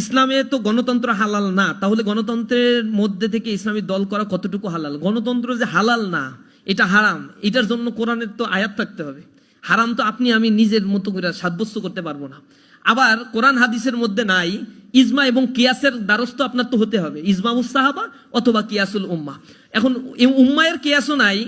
ইসলামে তো গণতন্ত্র হালাল না, তাহলে গণতন্ত্রের মধ্যে থেকে ইসলামী দল করা কতটুকু হালাল? গণতন্ত্র যে হালাল না, এটা হারাম, এটার জন্য কোরআনের তো আয়াত থাকতে হবে। হারাম তো আপনি, আমি নিজের মতো করে সাব্যস্ত করতে পারব না। আবার কোরআন হাদিসের মধ্যে নাই, ইজমা এবং কিয়াসের দ্বারস্থ আপনার তো হতে হবে, ইজমাউস সাহাবা অথবা কিয়াসুল উম্মা। এখন উম্মায়ের কিয়াসও নাই,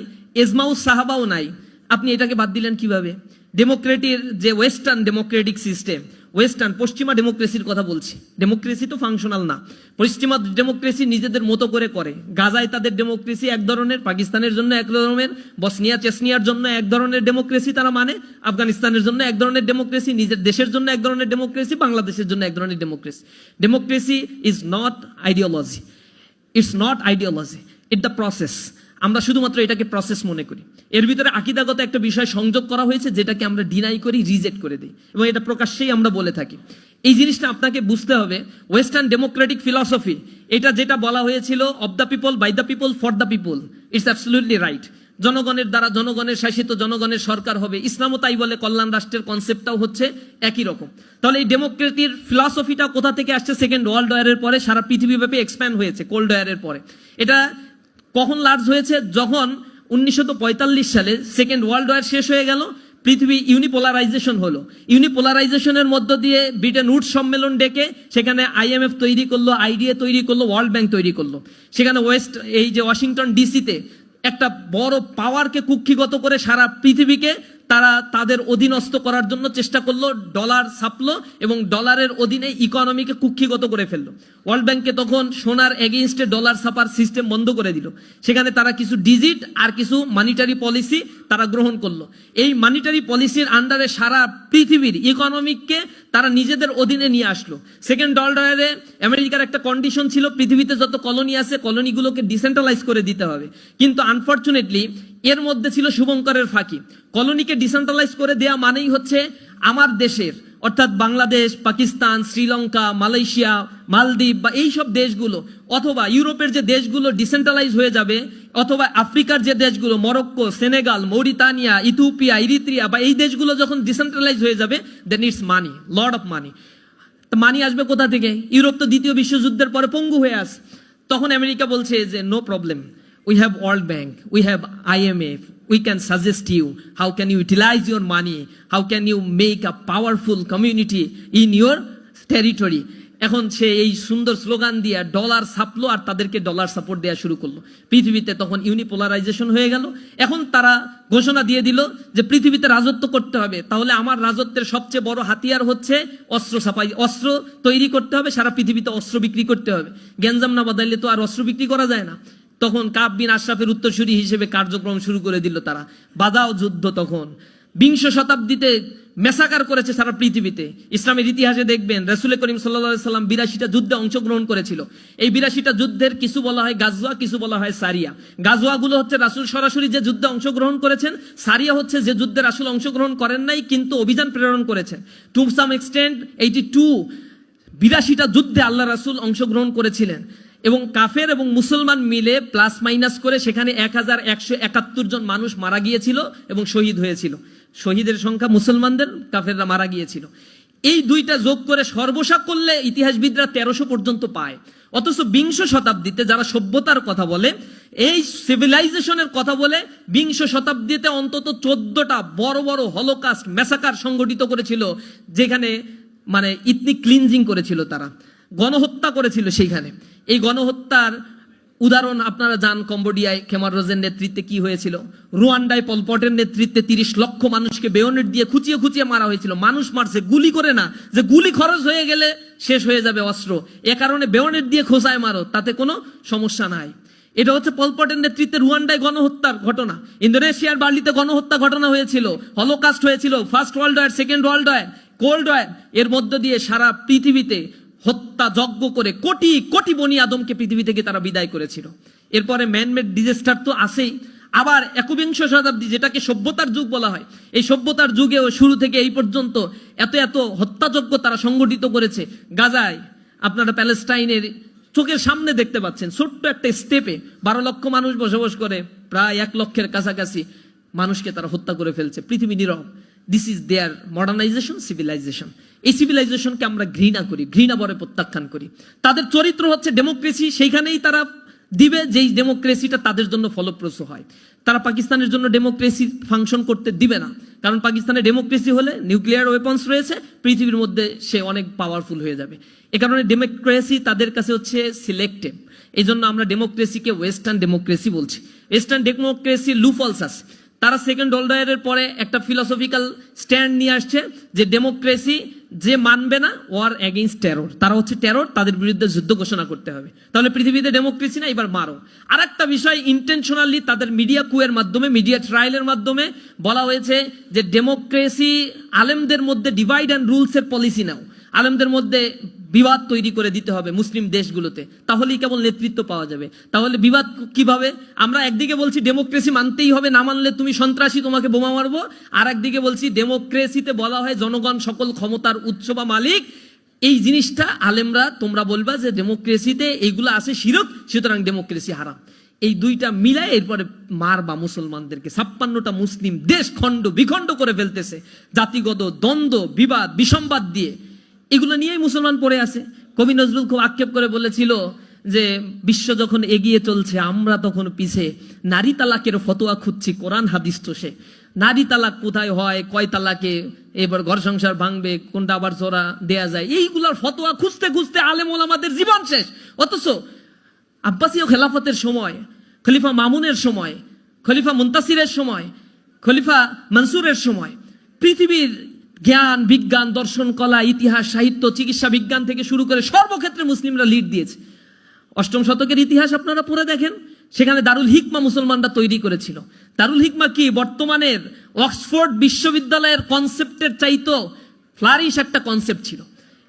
ইজমাউস সাহাবাও নাই। আপনি এটাকে বাদ দিলেন কীভাবে? ডেমোক্রেটির যে ওয়েস্টার্ন ডেমোক্রেটিক সিস্টেম ওয়েস্টার্ন পশ্চিমা ডেমোক্রেসির কথা বলছি। ডেমোক্রেসি তো ফাংশনাল না। পশ্চিমা ডেমোক্রেসি নিজেদের মতো করে করে। গাজায় তাদের ডেমোক্রেসি এক ধরনের, পাকিস্তানের জন্য এক ধরনের, বসনিয়া চেসনিয়ার জন্য এক ধরনের ডেমোক্রেসি তারা মানে আফগানিস্তানের জন্য এক ধরনের ডেমোক্রেসি, নিজের দেশের জন্য এক ধরনের ডেমোক্রেসি, বাংলাদেশের জন্য এক ধরনের democracy. Democracy is not ideology it's not ideology it the process আমরা শুধুমাত্র এটাকে প্রসেস মনে করি। এর ভিতরে আকিদাগত একটা বিষয় সংযোগ করা হয়েছে, যেটাকে আমরা ডিনাই করি রিজেক্ট করে দিই। এবং এটা প্রকাশ্যেই আমরা বলে থাকি। এই জিনিসটা আপনাকে বুঝতে হবে ওয়েস্টার্ন ডেমোক্রেটিক ফিলসফি এটা যেটা বলা হয়েছিল of the people by the people for the people it's absolutely right জনগণের দ্বারা জনগণের শাসিত জনগণের সরকার হবে, ইসলামও তাই বলে, কল্যাণ রাষ্ট্রের কনসেপ্টটাও হচ্ছে একই রকম। তাহলে এই ডেমোক্রেটির ফিলসফিটা কোথা থেকে আসছে? সেকেন্ড ওয়ার্ল্ড ওয়ারের পরে, সারা পৃথিবীব্যাপী এক্সপ্যান্ড হয়েছে কোল্ড ওয়ারের পরে। এটা কখন লার্জ হয়েছে? যখন উনিশশো পঁয়তাল্লিশ সালে সেকেন্ড ওয়ার্ল্ড ওয়ার শেষ হয়ে গেল, পৃথিবী ইউনিপোলারাইজেশন হলো। ইউনিপোলারাইজেশনের মধ্য দিয়ে ব্রিটেন উড সম্মেলন ডেকে, সেখানে আইএমএফ তৈরি করল আইডিএ তৈরি করল ওয়ার্ল্ড ব্যাংক তৈরি করল। সেখানে ওয়েস্ট এই যে ওয়াশিংটন ডিসিতে একটা বড় পাওয়ারকে কুক্ষিগত করে সারা পৃথিবীকে তারা তাদের অধীনস্থ করার জন্য চেষ্টা করল ডলার ছাপলো এবং ডলারের অধীনে ইকোনমিকে কুক্ষিগত করে ফেলল। ওয়ার্ল্ড ব্যাংকে তখন সোনার এগেইনস্টে ডলার ছাপার সিস্টেম বন্ধ করে দিল। সেখানে তারা কিছু ডিজিট আর কিছু মানিটারি পলিসি তারা গ্রহণ করল। এই মানিটারি পলিসির আন্ডারে সারা পৃথিবীর ইকোনমিককে তারা নিজেদের অধীনে নিয়ে আসলো। সেকেন্ড ওয়ারে আমেরিকার একটা কন্ডিশন ছিল, পৃথিবীতে যত কলোনি আছে কলোনিগুলোকে ডিসেন্ট্রালাইজ করে দিতে হবে। কিন্তু আনফর্চুনেটলি এর মধ্যে ছিল শুভঙ্করের ফাঁকি। কলোনিকে ডিসেন্ট্রালাইজ করে দেয়া মানেই হচ্ছে আমার দেশের, অর্থাৎ বাংলাদেশ, পাকিস্তান, শ্রীলঙ্কা, মালয়েশিয়া, মালদ্বীপ বা এই সব দেশগুলো, অথবা ইউরোপের যে দেশগুলো ডিসেন্ট্রালাইজ হয়ে যাবে, অথবা আফ্রিকার যে দেশগুলো, Morocco, Senegal, Mauritania, Ethiopia, Eritrea বা এই দেশগুলো যখন ডিসেন্ট্রালাইজ হয়ে যাবে then it's money lord of money money আসবে কোথা থেকে? ইউরোপ তো দ্বিতীয় বিশ্বযুদ্ধের পরে পঙ্গু হয়ে আস। তখন আমেরিকা বলছে যে no problem we have world bank we have IMF we can suggest you how can you utilize your money how can you make a powerful community in your territory এখন সে এই সুন্দর স্লোগান দিয়ে dollar ছাপলো আর তাদেরকে dollar support দেওয়া শুরু করল। পৃথিবীতে তখন ইউনিপোলারাইজেশন হয়ে গেল। এখন তারা ঘোষণা দিয়ে দিল যে পৃথিবীতে রাজত্ব করতে হবে। তাহলে আমার রাজত্বের সবচেয়ে বড় হাতিয়ার হচ্ছে অস্ত্র ছাপাই। অস্ত্র তৈরি করতে হবে, সারা পৃথিবীতে অস্ত্র বিক্রি করতে হবে। গ্যাঞ্জাম না বদলাইলে তো আর অস্ত্র বিক্রি করা যায় না। তখন কাব বিন আশরাফের উত্তরসূরি হিসেবে কার্যক্রম শুরু করে দিল তারা। বাধাও যুদ্ধ তখন। বিংশ শতাব্দীতে মেসাকার করেছে সারা পৃথিবীতে। ইসলামের ইতিহাসে দেখবেন, রসুল করিম সাল্লা সাল্লাম বিরাশিটা যুদ্ধে অংশগ্রহণ করেছিল। এই বিরাশিটা যুদ্ধের কিছু বলা হয় গাজওয়া, কিছু বলা হয় সারিয়া। গাজওয়াগুলো হচ্ছে রাসুল সরাসরি যে যুদ্ধে অংশগ্রহণ করেছেন, সারিয়া হচ্ছে যে যুদ্ধে রাসুল অংশগ্রহণ করেন নাই, কিন্তু অভিযান প্রেরণ করেছেন to some extent eighty two বিরাশিটা যুদ্ধে আল্লাহ রাসুল অংশগ্রহণ করেছিলেন। এবং কাফের এবং মুসলমান মিলে প্লাস মাইনাস করে সেখানে এক হাজার একশো একাত্তর জন মানুষ মারা গিয়েছিল এবং শহীদ হয়েছিল। শহীদের সংখ্যা মুসলমানদের, কাফেররা মারা গিয়েছিল। এই দুইটা যোগ করে সর্বসা করলে ইতিহাসবিদরা তেরোশো পর্যন্ত পায়। অথচ বিংশ শতাব্দীতে যারা সভ্যতার কথা বলে, এই সিভিলাইজেশনের কথা বলে, বিংশ শতাব্দীতে অন্তত চোদ্দটা বড় বড় হলোকাস্ট মেসাকার সংগঠিত করেছিল, যেখানে মানে ইতনিক ক্লিনজিং করেছিল তারা। গণহত্যা করেছিল সেইখানে। গণহত্যার উদাহরণ আপনারা জান কম্বোডিয়ায় খেমার রোজের নেতৃত্বে কি হয়েছিল? রুয়ান্ডায় পলপটের নেতৃত্বে তিরিশ লক্ষ মানুষকে বেয়নেট দিয়ে খুঁচিয়ে খুঁচিয়ে মারা হয়েছিল। মানুষ মারছে, গুলি করে না। যে গুলি খরচ হয়ে গেলে শেষ হয়ে যাবে অস্ত্র। এ কারণে বেয়নেট দিয়ে খোঁচায় মারো, তাতে কোনো সমস্যা নাই। এটা হচ্ছে পলপটের নেতৃত্বে রুয়ান্ডায় গণহত্যার ঘটনা। ইন্দোনেশিয়ার বার্লিতে গণহত্যা ঘটনা হয়েছিল। হলোকাস্ট হয়েছিল, first world war, second world war, cold war. এর মধ্য দিয়ে সারা পৃথিবীতে হত্যা যজ্ঞ করে কোটি কোটি বনি আদমকে পৃথিবী থেকে তারা বিদায় করেছিল। এরপরে ম্যানমেড ডিজাস্টার তো আসেই আবার একবিংশ শতাব্দী যেটাকে সভ্যতার যুগ বলা হয়, এই সভ্যতার যুগেও শুরু থেকে এই পর্যন্ত এত এত হত্যাযজ্ঞ তারা সংগঠিত করেছে। গাজায় আপনারা প্যালেস্টাইনের চোখের সামনে দেখতে পাচ্ছেন, ছোট্ট একটা স্টেপে বারো লক্ষ মানুষ বসবাস করে, প্রায় এক লক্ষের কাছাকাছি মানুষকে তারা হত্যা করে ফেলছে, পৃথিবী নীরব। This is their modernization civilization এই সিভিলাইজেশনকে আমরা ঘৃণা করি, ঘৃণা বরে প্রত্যাখ্যান করি। তাদের চরিত্র হচ্ছে ডেমোক্রেসি সেইখানেই তারা দিবে, যেই ডেমোক্রেসিটা তাদের জন্য ফলপ্রসূ হয়। তারা পাকিস্তানের জন্য ডেমোক্রেসি ফাংশন করতে দিবে না। কারণ পাকিস্তানে ডেমোক্রেসি হলে নিউক্লিয়ার ওয়েপন্স রয়েছে, পৃথিবীর মধ্যে সে অনেক পাওয়ারফুল হয়ে যাবে। এ কারণে ডেমোক্রেসি তাদের কাছে হচ্ছে সিলেক্টেড এই জন্য আমরা ডেমোক্রেসিকে ওয়েস্টার্ন ডেমোক্রেসি বলছি। ওয়েস্টার্ন ডেমোক্রেসি লুফলস আছে তারা সেকেন্ড ওয়ার্ল্ড পরে একটা ফিলসফিক্যাল স্ট্যান্ড নিয়ে আসছে যে ডেমোক্রেসি যে মানবে না ওয়ার এগেইনস্ট টেরর তারা হচ্ছে টেরর তাদের বিরুদ্ধে যুদ্ধ ঘোষণা করতে হবে। তাহলে পৃথিবীতে ডেমোক্রেসি না, এবার মারো। আর একটা বিষয় ইন্টেনশনালি তাদের মিডিয়া কুয়ের মাধ্যমে মিডিয়া ট্রায়ালের মাধ্যমে বলা হয়েছে যে ডেমোক্রেসি আলেমদের মধ্যে ডিভাইড অ্যান্ড রুলসের পলিসি নাও। আলেমদের মধ্যে বিবাদ তৈরি করে দিতে হবে মুসলিম দেশগুলোতে, তাহলেই কেবল নেতৃত্ব পাওয়া যাবে। তাহলে বিবাদ কীভাবে? আমরা একদিকে বলছি, ডেমোক্রেসি মানতেই হবে, না মানলে তুমি সন্ত্রাসী, তোমাকে বোমা মারবো। আর একদিকে বলছি, ডেমোক্রেসিতে বলা হয়, জনগণ সকল ক্ষমতার উৎস বা মালিক। এই জিনিসটা আলেমরা, তোমরা বলবা যে ডেমোক্রেসিতে এইগুলো আছে শিরক, সুতরাং ডেমোক্রেসি হারাম। এই দুইটা মিলায় এরপরে মার বা মুসলমানদেরকে। ছাপ্পান্নটা মুসলিম দেশ খণ্ড বিখণ্ড করে ফেলতেছে। জাতিগত দ্বন্দ্ব, বিবাদ, বিসম্বাদ দিয়ে। এগুলো নিয়েই মুসলমান পড়ে আছে। কবি নজরুল খুব আক্ষেপ করে বলেছিল যে, বিশ্ব যখন এগিয়ে চলছে, আমরা তখন পিছে। নারী তালাকের ফতোয়া খুঁজছি, কোরআন হাদিস তো সে। নারী তালাক কোথায় হয়, কয় তালাকে, এবার ঘর সংসার ভাঙবে, কোনটা আবার জোড়া দেয়া যায়? এইগুলার ফতোয়া খুঁজতে খুঁজতে আলেম ওলামাদের জীবন শেষ। অথচ আব্বাসীয় খেলাফতের সময়, খলিফা মামুনের সময়, খলিফা মুন্তাসিরের সময়, খলিফা মনসুরের সময়, পৃথিবীর জ্ঞান, বিজ্ঞান, দর্শন, কলা, ইতিহাস, সাহিত্য, চিকিৎসা, বিজ্ঞান থেকে শুরু করে সর্বক্ষেত্রে মুসলিমরা লিড দিয়েছে। অষ্টম শতকের ইতিহাস আপনারা পড়ে দেখেন, সেখানে দারুল হিকমা মুসলমানরা তৈরি করেছিল। দারুল হিকমা কি? বর্তমানের অক্সফোর্ড বিশ্ববিদ্যালয়ের কনসেপ্টের চাইতো ফ্লারিশ একটা কনসেপ্ট ছিল।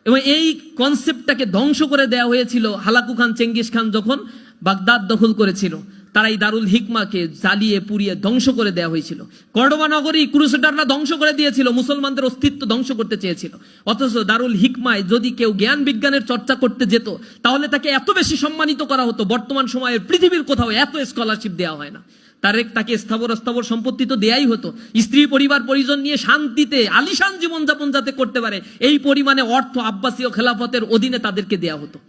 এবং এই কনসেপ্টটাকে ধ্বংস করে দেওয়া হয়েছিল হালাকু খান, চেঙ্গিস খান যখন বাগদাদ দখল করেছিল। তারা এই দারুল হিকমাকে জ্বালিয়ে, পুড়িয়ে ধ্বংস করে দেওয়া হয়েছিল। কর্ডোবা নগরী ক্রুসেডাররা ধ্বংস করে দিয়েছিল, মুসলমানদের অস্তিত্ব ধ্বংস করতে চেয়েছিল। অথচ দারুল হিকমায় যদি কেউ জ্ঞান বিজ্ঞানের চর্চা করতে যেত, তাহলে তাকে এত বেশি সম্মানিত করা হতো, বর্তমান সময়ে পৃথিবীর কোথাও এত স্কলারশিপ দেওয়া হয় না। তার এক তাকে স্থাবর স্থাবর সম্পত্তি তো দেয়াই হতো। স্ত্রী, পরিবার, পরিজন নিয়ে শান্তিতে, আলিশান জীবনযাপন যাতে করতে পারে, এই পরিমাণে অর্থ আব্বাসীয় খেলাফতের অধীনে তাদেরকে দেয়া হতো।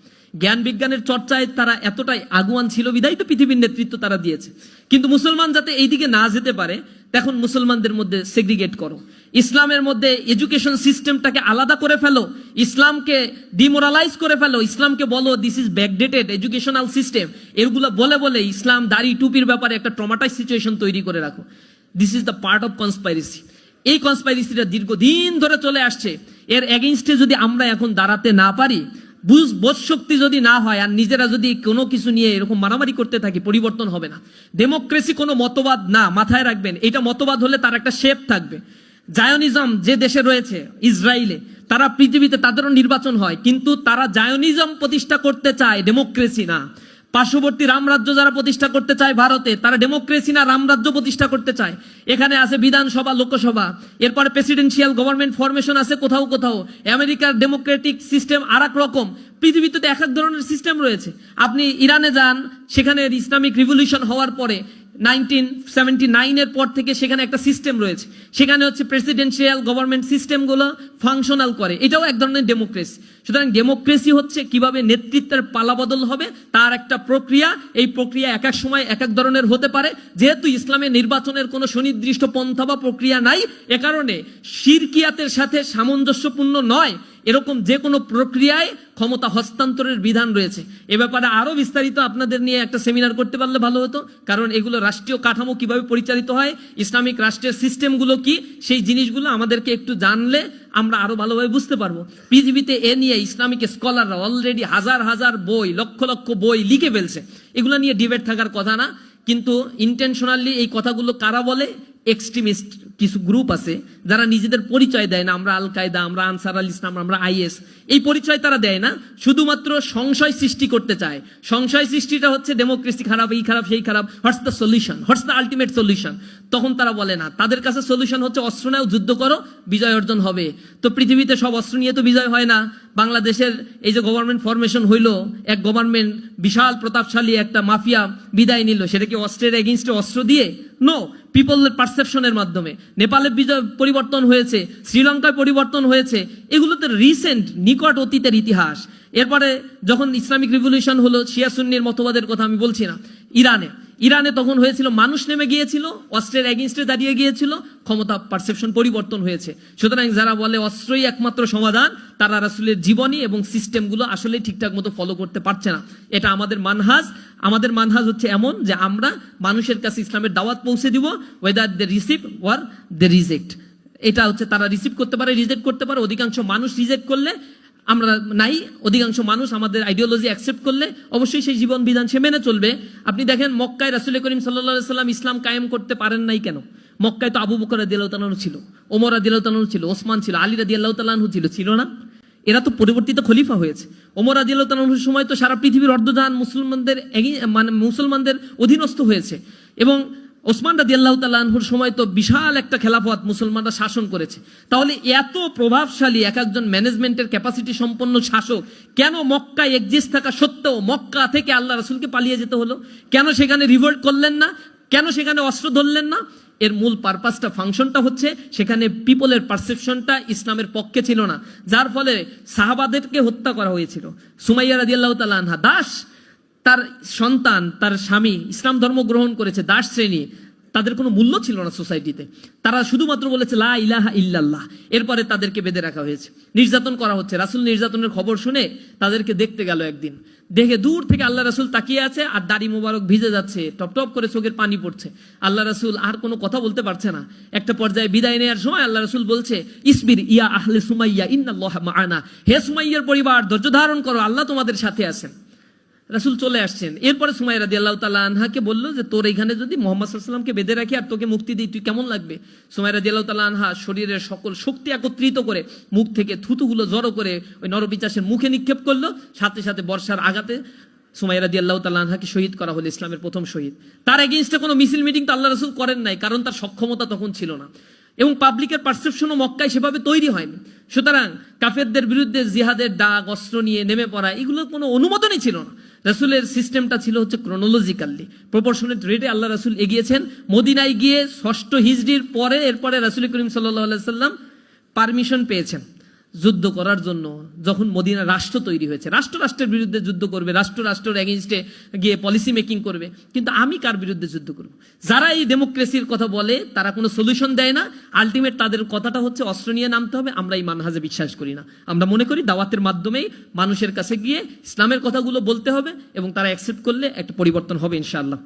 জ্ঞান বিজ্ঞানের চর্চায় তারা এতটাই আগুয়ান ছিল, বিদায় তো পৃথিবীর নেতৃত্ব তারা দিয়েছে। কিন্তু মুসলমান যাতে এইদিকে না যেতে পারে, তখন মুসলমানদের মধ্যে সেগ্রিগেট করো। ইসলামের মধ্যে এডুকেশন সিস্টেমটাকে আলাদা করে ফেলো, ইসলামকে ডিমোরালাইজ করে ফেলো, ইসলামকে বলো this is backdated educational system এগুলো বলে বলে ইসলাম দাড়ি টুপির ব্যাপারে একটা ট্রমাটাইজ সিচুয়েশন তৈরি করে রাখো। This is the part of conspiracy এই কনস্পাইরেসিটা দীর্ঘদিন ধরে চলে আসছে। এর এগেনস্টে যদি আমরা এখন দাঁড়াতে না পারি বুঝ বোধ শক্তি যদি না হয় আর নিজেরা যদি কোনো কিছু নিয়ে এরকম মারামারি করতে থাকে, পরিবর্তন হবে না। ডেমোক্রেসি কোনো মতবাদ না, মাথায় রাখবেন। এটা মতবাদ হলে তার একটা শেপ থাকবে। জায়নিজম যে দেশে রয়েছে, ইসরায়েলে, তারা পৃথিবীতে তাদেরও নির্বাচন হয়, কিন্তু তারা জায়নিজম প্রতিষ্ঠা করতে চায় ডেমোক্রেসি না। পার্শ্ববর্তী রামরাজ্য যারা প্রতিষ্ঠা করতে চায় ভারতে, তারা ডেমোক্রেসি না রামরাজ্য প্রতিষ্ঠা করতে চায়। এখানে আছে বিধানসভা, লোকসভা। এরপরে প্রেসিডেন্সিয়াল গভর্নমেন্ট ফরমেশন আছে কোথাও কোথাও। আমেরিকার ডেমোক্রেটিক সিস্টেম আর রকম। পৃথিবীতে এক এক ধরনের সিস্টেম রয়েছে। আপনি ইরানে যান, সেখানে ইসলামিক রিভলিউশন হওয়ার পরে নাইনটিন সেভেন্টি নাইনের পর থেকে সেখানে একটা সিস্টেম রয়েছে। সেখানে হচ্ছে প্রেসিডেন্সিয়াল গভর্নমেন্ট সিস্টেমগুলো ফাংশনাল করে। এটাও এক ধরনের ডেমোক্রেসি সুতরাং ডেমোক্রেসি হচ্ছে কীভাবে নেতৃত্বের পালাবদল হবে, তার একটা প্রক্রিয়া। এই প্রক্রিয়া এক এক সময় এক এক ধরনের হতে পারে। যেহেতু ইসলামে নির্বাচনের কোনো সুনির্দিষ্ট পন্থা বা প্রক্রিয়া নাই, এ কারণে শিরকিয়াতের সাথে সামঞ্জস্যপূর্ণ নয়। এরকম যে কোনো প্রক্রিয়ায় ক্ষমতা হস্তান্তরের বিধান রয়েছে। এ ব্যাপারে আরও বিস্তারিত আপনাদের নিয়ে একটা সেমিনার করতে পারলে ভালো হতো। কারণ এগুলো রাষ্ট্রীয় কাঠামো কীভাবে পরিচালিত হয়, ইসলামিক রাষ্ট্রের সিস্টেমগুলো কি, সেই জিনিসগুলো আমাদেরকে একটু জানলে আমরা আরও ভালোভাবে বুঝতে পারব। পৃথিবীতে এ নিয়ে ইসলামিক স্কলাররা অলরেডি হাজার হাজার বই, লক্ষ লক্ষ বই লিখে ফেলছে। এগুলো নিয়ে ডিবেট থাকার কথা না। কিন্তু ইন্টেনশনালি এই কথাগুলো কারা বলে? এক্সট্রিমিস্ট কিছু গ্রুপ আছে যারা নিজেদের পরিচয় দেয় না, আমরা আল কায়দা আমরা আনসার আল ইসলাম আমরা আইএস এই পরিচয় তারা দেয় না, শুধুমাত্র সংশয় সৃষ্টি করতে চায়। সংশয় সৃষ্টিটা হচ্ছে ডেমোক্রেসি খারাপ, এই খারাপ, সেই খারাপ what's the solution what's the ultimate solution তখন তারা বলে না, তাদের কাছে সলিউশন হচ্ছে অস্ত্র নাও, যুদ্ধ করো, বিজয় অর্জন হবে। তো পৃথিবীতে সব অস্ত্র নিয়ে তো বিজয় হয় না। বাংলাদেশের এই যে গভর্নমেন্ট ফরমেশন হইল, এক গভর্নমেন্ট বিশাল প্রতাপশালী একটা মাফিয়া বিদায় নিল, সেটা কি অস্ত্রের এগেনস্টে অস্ত্র দিয়ে? নো পিপলের পারসেপশনের মাধ্যমে। নেপালে পরিবর্তন হয়েছে, শ্রীলঙ্কায় পরিবর্তন হয়েছে, এগুলোতে রিসেন্ট নিকট অতীতের ইতিহাস। এরপরে যখন ইসলামিক রিভলিউশন হলো, শিয়া সুন্নির মতবাদের কথা আমি বলছি না, ইরানে। ইরানে তখন হয়েছিল, মানুষ নেমে গিয়েছিল, অস্ত্রের এগেনস্টে দাঁড়িয়ে গিয়েছিল, ক্ষমতা পারসেপশন পরিবর্তন হয়েছে। সুতরাং যারা বলে অস্ত্রই একমাত্র সমাধান, তারা রাসুলের জীবনী এবং সিস্টেমগুলো আসলে ঠিকঠাক মতো ফলো করতে পারছে না। এটা আমাদের মানহাজ। আমাদের মানহাজ হচ্ছে এমন যে আমরা মানুষের কাছে ইসলামের দাওয়াত পৌঁছে দিব whether they receive or they reject এটা হচ্ছে তারা রিসিভ করতে পারে রিজেক্ট করতে পারে, অধিকাংশ মানুষ রিজেক্ট করলে আমরা নাই, অধিকাংশ মানুষ আমাদের আইডিওলজি অ্যাকসেপ্ট করলে অবশ্যই সেই জীবন বিধান সে মেনে চলবে। আপনি দেখেন, মক্কায় রাসুল করিম সাল্লা সাল্লাম ইসলাম কায়েম করতে পারেন নাই কেন? মক্কায় তো আবু বকর দিল্লাহ ছিল, ওমর দিল্লাহ ছিল, ওসমান ছিল, আলী রাদি আল্লাহ ছিল ছিল না। এরা তো পরিবর্তিত খলিফা হয়েছে। ওমর আদিল তালাহুর সময় তো সারা পৃথিবীর অর্ধজান মুসলমানদের মানে মুসলমানদের অধীনস্থ হয়েছে। এবং ওসমান রাদি আল্লাহ তালাহুর সময় তো বিশাল একটা খেলাফত মুসলমানরা শাসন করেছে। তাহলে এত প্রভাবশালী এক একজন ম্যানেজমেন্টের ক্যাপাসিটি সম্পন্ন শাসক কেন মক্কায় এক্সিস্ট থাকা সত্ত্বেও মক্কা থেকে আল্লাহ রাসুলকে পালিয়ে যেতে হলো? কেন সেখানে রিভোল্ট করলেন না? কেন সেখানে অস্ত্র ধরলেন না? এর মূল পারপাসটা ফাংশনটা হচ্ছে সেখানে পিপলের পারসেপশনটা ইসলামের পক্ষে ছিল না। যার ফলে সাহাবাদেরকে হত্যা করা হয়েছিল। সুমাইয়া রাদিয়াল্লাহু তাআলা আনহা দাস তার সন্তান, তার স্বামী ইসলাম ধর্ম গ্রহণ করেছে দাস শ্রেণি, তাদের কোনো মূল্য ছিল না সোসাইটিতে। তারা শুধুমাত্র বলেছে, লা ইলাহা ইল্লাল্লাহ। এরপরে তাদেরকে বেঁধে রাখা হয়েছে। নির্যাতন করা হচ্ছে। রাসুল নির্যাতনের খবর শুনে তাদেরকে দেখতে গেল একদিন। দেখে দূর থেকে আল্লাহ রাসুল তাকিয়ে আছে আর দাড়ি মোবারক ভিজে যাচ্ছে। টপ টপ করে চোখের পানি পড়ছে। আল্লাহ রাসুল আর কোনো কথা বলতে পারছে না। একটা পর্যায়ে বিদায় নেওয়ার সময় আল্লাহ রাসুল বলছে, ইসবির ইয়া আহলে সুমাইয়া মাআনা। হে সুমাইয়ার পরিবার, ধৈর্য ধারণ করো, আল্লাহ তোমাদের সাথে আছেন। রাসুল চলে আসছেন। এরপরে সুমাই রাদি আল্লাহ তালা আনহাকে বলল যে, তোর এখানে যদি মোহাম্মদ সাল্লামকে বেঁধে রাখি আর তোকে মুক্তি দিই, তুই কেমন লাগবে? সুমাই রাদি আল্লাহ তালা আনহা শরীরের সকল শক্তি একত্রিত করে মুখ থেকে থুতুগুলো জড়ো করে ওই নরবিচাসের মুখে নিক্ষেপ করল। সাথে সাথে বর্ষার আঘাতে সুমাই রাদি আল্লাহ আনহাকে শহীদ করা হলো ইসলামের প্রথম শহীদ। তার এগেনস্টে কোনো মিছিল মিটিং তো আল্লাহ রসুল করেন নাই, কারণ তার সক্ষমতা তখন ছিল না। এবং পাবলিকের পারসেপশনও মক্কায় সেভাবে তৈরি হয়নি। সুতরাং কাফেরদের বিরুদ্ধে জিহাদের ডাক অস্ত্র নিয়ে নেমে পড়া এগুলো কোনো অনুমোদনই ছিল না। রাসুলের সিস্টেমটা ছিল হচ্ছে ক্রোনোলজিক্যালি প্রপোর্শনেট রেটে আল্লাহ রাসুল এগিয়েছেন। মদিনায় গিয়ে ষষ্ঠ হিজড়ির পরে, এরপরে রাসুল করিম সাল্লাহ সাল্লাম পারমিশন পেয়েছেন। যুদ্ধ করার জন্য যখন মদিনা রাষ্ট্র তৈরি হয়েছে রাষ্ট্র রাষ্ট্রের বিরুদ্ধে যুদ্ধ করবে রাষ্ট্র রাষ্ট্রের এগেনস্টে গিয়ে পলিসি মেকিং করবে, কিন্তু আমি কার বিরুদ্ধে যুদ্ধ করব? যারা এই ডেমোক্রেসির কথা বলে, তারা কোনো সলিউশন দেয় না। আলটিমেট তাদের কথাটা হচ্ছে অস্ত্র নিয়ে নামতে হবে, আমরা এই মানহাজে বিশ্বাস করি না। আমরা মনে করি দাওয়াতের মাধ্যমেই মানুষের কাছে গিয়ে ইসলামের কথাগুলো বলতে হবে এবং তারা অ্যাকসেপ্ট করলে একটা পরিবর্তন হবে ইনশাআল্লাহ।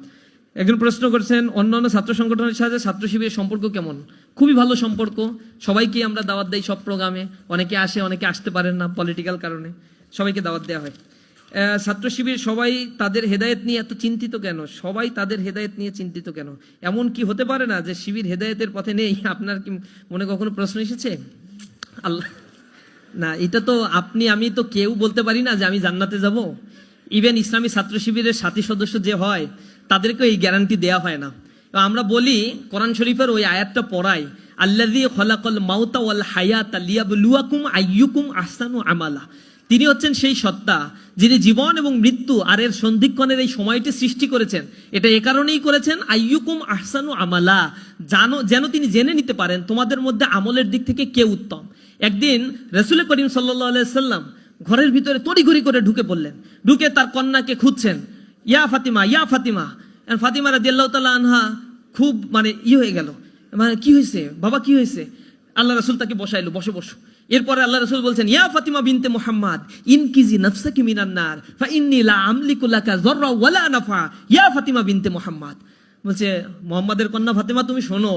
একজন প্রশ্ন করছেন, অন্যান্য ছাত্র সংগঠনের সাথে ছাত্র শিবিরের সম্পর্ক কেমন? খুবই ভালো সম্পর্ক। সবাইকে আমরা দাওয়াত দেই সব প্রোগ্রামে। অনেকে আসে, অনেকে আসতে পারেন না পলিটিক্যাল কারণে। সবাইকে দাওয়াত দেওয়া হয়। ছাত্র শিবির সবাই তাদের হেদায়েত নিয়ে এত চিন্তিত কেন? সবাই তাদের হেদায়েত নিয়ে চিন্তিত কেন? এমন কি হতে পারে না যে শিবির হেদায়েতের পথে নেই? আপনার কি মনে কখনো প্রশ্ন এসেছে? আল্লাহ, না, এটা তো আপনি, আমি তো কেউ বলতে পারি না যে আমি জান্নাতে যাব। ইভেন ইসলামী ছাত্র শিবিরের সাথী সদস্য যে হয় তাদেরকেও এই গ্যারান্টি দেয়া হয় না। আমরা বলি, কোরআন শরীফের ওই আয়াতটা পড়াই, আল্লাযী খলাকাল মাউতা ওয়াল হায়াতা লিয়াবলুয়াকুম আইয়ুকুম আহসানু আমালা। তিনি হচ্ছেন সেই সত্তা, যিনি জীবন এবং মৃত্যু আর এর সন্ধিক্ষণের এই সময়টি সৃষ্টি করেছেন। এটা এ কারণেই করেছেন, আইয়ুকুম আহসানু আমালা। জানো, যেন তিনি জেনে নিতে পারেন, তোমাদের মধ্যে আমলের দিক থেকে কে উত্তম? একদিন রসুল করিম সাল্লাহ সাল্লাম ঘরের ভিতরে তড়িঘড়ি করে ঢুকে পড়লেন। ঢুকে তার কন্যাকে খুঁজছেন। ইয়া ফাতিমা ইয়া ফাতিমা। ফাতিমা রাদিয়াল্লাহু তাআলা আনহা খুব মানে ই হয়ে গেল। মানে কি হয়েছে বাবা, কি হয়েছে আল্লাহ রাসূল তাকে বসাইলো, বসে, বসো। এরপরে আল্লাহ রসুল বলছেন, ইয়া ফাতিমা বিনতে মুহাম্মদ, ইনকিজি নফসাকি মিনান নার, ফা ইন্নী লা আমলিকু ওয়ালা নাফা ইয়া ফাতিমা বিনতে মুহাম্মদ। বলছে, মোহাম্মদের কন্যা ফাতিমা, তুমি শোনো।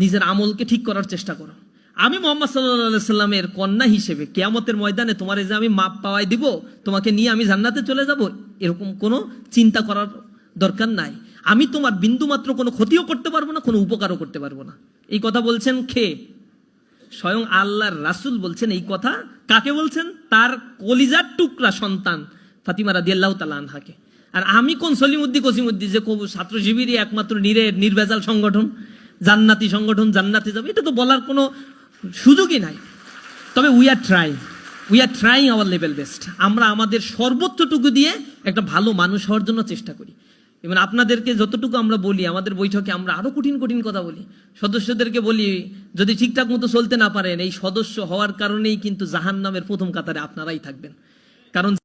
নিজের আমলকে ঠিক করার চেষ্টা করো। আমি মোহাম্মদ সাল্লাহ সাল্লামের কন্যা হিসেবে কেয়ামতের ময়দানে তোমার যে আমি মাপ পাওয়াই দিব, তোমাকে নিয়ে আমি জান্নাতে চলে যাব, এরকম কোনো চিন্তা করার দরকার নাই। আমি তোমার বিন্দু মাত্র কোনো ক্ষতিও করতে পারব না, কোনো উপকারও করতে পারব না। এই কথা বলছেন খে স্বয়ং আল্লাহর রাসুল বলছেন এই কথা। কাকে বলছেন? তার কলিজার টুকরা সন্তান ফাতিমা রাদিয়াল্লাহু তাআলা আনহাকে। আর আমি কোন সলিমুদ্দি কসিমুদ্দি যে কবু ছাত্র শিবিরই একমাত্র নিরে নির্ভেজাল সংগঠন, জান্নাতি সংগঠন, জান্নাতে যাবে, এটা তো বলার কোনো সুযোগই নাই। তবে we are try we are trying our level best আমরা আমাদের সর্বোচ্চটুকু দিয়ে একটা ভালো মানুষ হওয়ার জন্য চেষ্টা করি। এবং আপনাদেরকে যতটুকু আমরা বলি, আমাদের বৈঠকে আমরা আরও কঠিন কঠিন কথা বলি। সদস্যদেরকে বলি, যদি ঠিকঠাক মতো চলতে না পারেন, এই সদস্য হওয়ার কারণেই কিন্তু জাহান নামের প্রথম কাতারে আপনারাই থাকবেন। কারণ